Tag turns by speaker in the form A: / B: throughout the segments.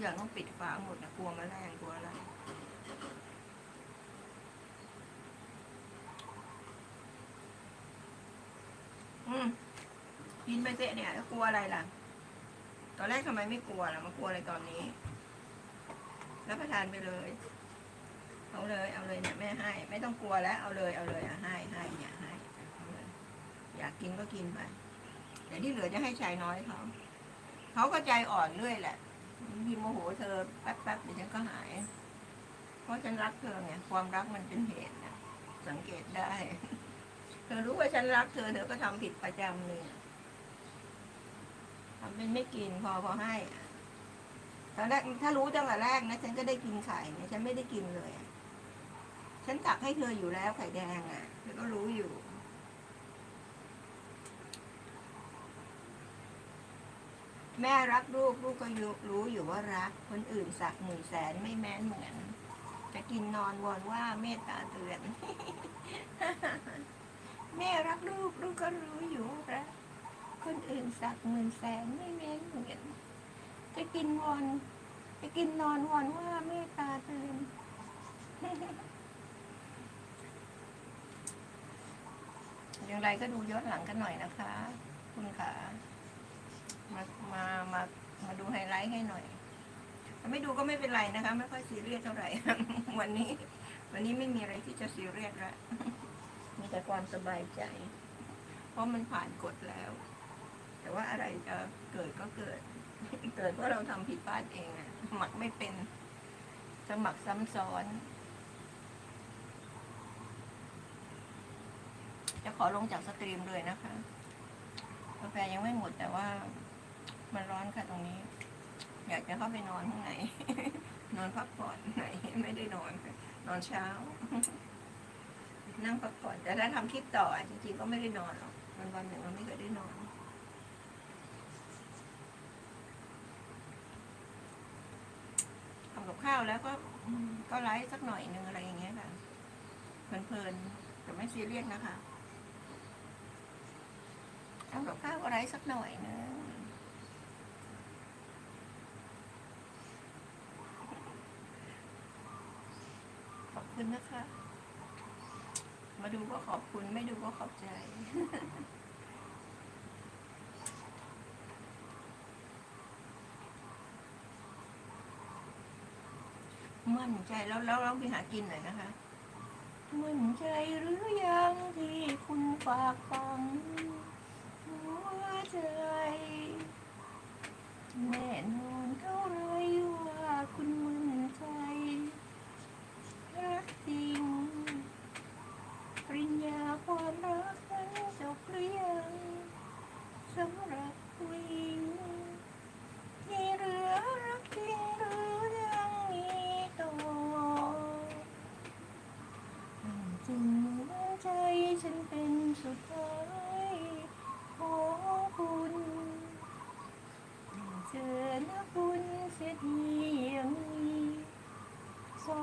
A: อย่างต้องปิดฝาหมดนะกลัวมแมลงกลัวอะไรอืมกินไปเสะเนี่ยแล้วกลัวอะไรล่ะ ตอนแรกทำไมไม่กลัวล่ะมากลัวอะไรตอนนี้รับประทานไปเลย เอาเลย เอาเลยเนี่ยแม่ให้ ไม่ต้องกลัวแล้ว เอาเลยเอาเลยอะให้ให้เนี่ยให้เอาเลยอยากกินก็กินไปเดี๋ยวที่เหลือจะให้ชายน้อยเขาเขาก็ใจอ่อนเรื่อยแหละ พี่โมโหเธอแป๊บๆเดี๋ยวฉันก็หาย เพราะฉันรักเธอไงความรักมันเป็นเหตุนะสังเกตได้ เธอรู้ว่าฉันรักเธอเธอก็ทำผิดประจำเลยทำเป็นไม่กินพอพอให้ตอนแรกถ้ารู้ตั้งแต่แรกนะฉันก็ได้กินไข่เนี่ยฉันไม่ได้กินเลย ฉันตักให้เธออยู่แล้วไข่แดงอะเธอก็รู้อยู่ แม่รักลูกลูกก็รู้อยู่ว่ารัก คนอื่นสักหมื่นแสนไม่แม้นเหมือน จะกินนอนวอนว่าเมตตาเตือน แม่รักลูกลูกก็รู้อยู่ว่ารักคนอื่นสักหมื่นแสนไม่แม้นเหมือน จะกินวอนจะกินนอนวอนว่าเมตตาเตือนอย่างไรก็ดูย้อนหลังกันหน่อยนะคะ คุณขา มามามามาดูไฮไลท์ให้หน่อย ไม่ดูก็ไม่เป็นไรนะคะ ไม่ค่อยซีเรียสเท่าไหร่ วันนี้ วันนี้ไม่มีอะไรที่จะซีเรียสละมีแต่ความสบายใจ เพราะมันผ่านกฎแล้ว แต่ว่าอะไรจะเกิดก็เกิด เกิดเพราะเราทำผิดพลาดเองอะหมักไม่เป็นสมัครซ้ำซ้อน จะขอลงจากสตรีมเลยนะคะกาแฟยังไม่หมดแต่ว่า มันร้อนค่ะตรงนี้ อยากจะเข้าไปนอนข้างในนอนพักผ่อนไหนไม่ได้นอน นอนเช้า นั่งพักผ่อนแต่ถ้าทำคลิปต่อจริงๆก็ไม่ได้นอนหรอกวันวันหนึ่งมันไม่เคยได้นอนทำกับข้าวแล้วก็ก็ไลฟ์สักหน่อยหนึ่งอะไรอย่างเงี้ยค่ะเพลินๆแต่ไม่ซีเรียสนะคะทำกับข้าวก็ไลฟ์สักหน่อยนึงขอบ คุณนะคะ มาดูก็ขอบคุณ ไม่ดูก็ขอบใจ มั่นใจแล้วแล้วเราไปหากินหน่อยนะคะมั่นใจหรือยังที่คุณฝากฟังหัวใจแน่นอนเท่าไรว่าคุณมั่นใจ รักจริง ปริญญาความรักนั้นจบหรือยังสำหรับผู้หญิง ที่เหลือรักจริงหรือยังมีต่อจริงมั่นใจฉันเป็นสุดท้ายของคุณเจอหน้าคุณเสียทีอย่างนี้สอ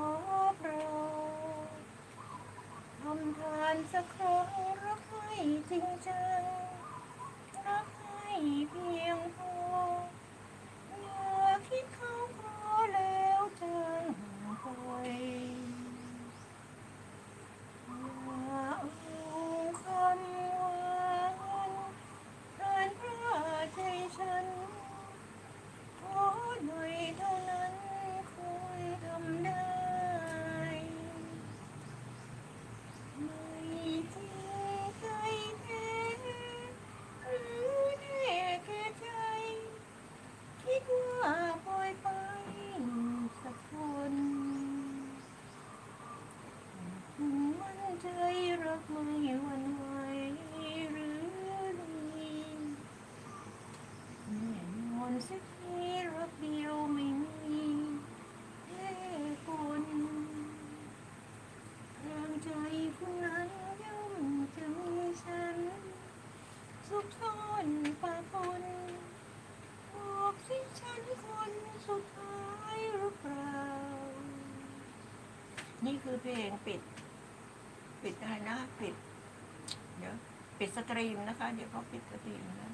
A: บรอ ทำทานสักครั้งรักให้จริงจังรักให้เพียงพออย่าคิดเขาพอแล้วจางห่างไปอย่าเอาคำหวานเกินพระใจฉันขอหน่อยเท่านั้นคงทำได้ ไม่จริงใจแท้หรือแน่แค่ใจ คิดว่าปล่อยไปสักคนคุณมั่นใจรักไม่หวั่นไหวหรือดีแน่นอนสักทีรักเดียวไม่มีแค่คนทางใจคุณนั้นย่อมจะมีฉันซุกซ่อนปะปน บอกสิฉัน คนสุดท้ายหรือเปล่า นี่คือเพลงปิด ปิดอะไรนะปิด เดี๋ยวปิดสตรีมนะคะ เดี๋ยวเขาปิดสตรีมนะ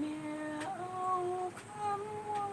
A: อย่าเอาคำว่า